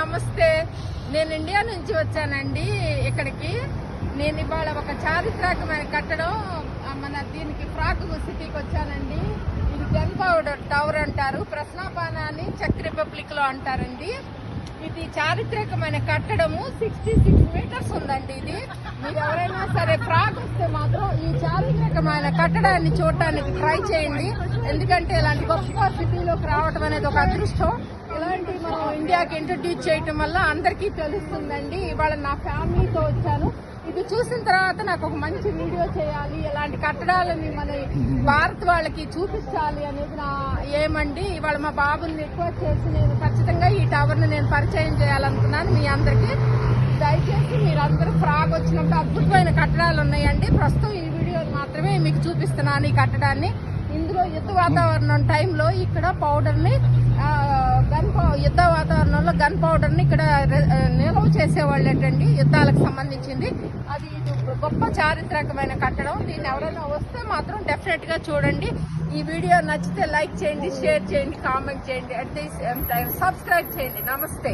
నమస్తే. నేను ఇండియా నుంచి వచ్చానండి ఇక్కడికి. నేను ఇవాళ ఒక చారిత్రాత్మకమైన కట్టడం మన దీనికి ఫ్రాక్ సిటీకి వచ్చానండి. ఇది జన్ పౌడర్ టవర్ అంటారు. ప్రశ్నాపానాన్ని అని చెక్ రిపబ్లిక్లో అంటారండి. ఇది చారిత్రకమైన కట్టడము. సిక్స్టీ సిక్స్ మీటర్స్ ఉందండి ఇది. మీరు ఎవరైనా సరే ఫ్రాక్ వస్తే మాత్రం ఈ చారిత్రకమైన కట్టడాన్ని చూడటానికి ట్రై చేయండి. ఎందుకంటే ఇలాంటి గొప్ప సిటీలోకి రావడం అనేది ఒక అదృష్టం. ఇలా ఇండియాకి ఇంట్రడ్యూస్ చేయటం వల్ల అందరికీ తెలుస్తుందండి. ఇవాళ నా ఫ్యామిలీతో వచ్చాను. ఇది చూసిన తర్వాత నాకు ఒక మంచి వీడియో చేయాలి ఇలాంటి కట్టడాలని మన భారత్ వాళ్ళకి చూపించాలి అనేది నా ఏమండి ఇవాళ మా బాబుని రిక్వెస్ట్ చేసి నేను ఖచ్చితంగా ఈ టవర్ని నేను పరిచయం చేయాలనుకున్నాను. మీ అందరికీ దయచేసి మీరందరూ ఫ్రాగ్ వచ్చినప్పుడు అద్భుతమైన కట్టడాలు ఉన్నాయండి. ప్రస్తుతం ఈ వీడియో మాత్రమే మీకు చూపిస్తున్నాను ఈ కట్టడాన్ని. ఇందులో యుద్ధ వాతావరణం టైంలో ఇక్కడ పౌడర్ని గన్ యుద్ధ వాతావరణం గన్ పౌడర్ని ఇక్కడ నిల్వ చేసేవాళ్ళు ఏంటండి చేసేవాళ్ళేటండి యుద్ధాలకు సంబంధించింది. అది గొప్ప చారిత్రకమైన కట్టడం. దీన్ని ఎవరైనా వస్తే మాత్రం డెఫినెట్గా చూడండి. ఈ వీడియో నచ్చితే లైక్ చేయండి షేర్ చేయండి కామెంట్ చేయండి. At the same time subscribe చేయండి. నమస్తే.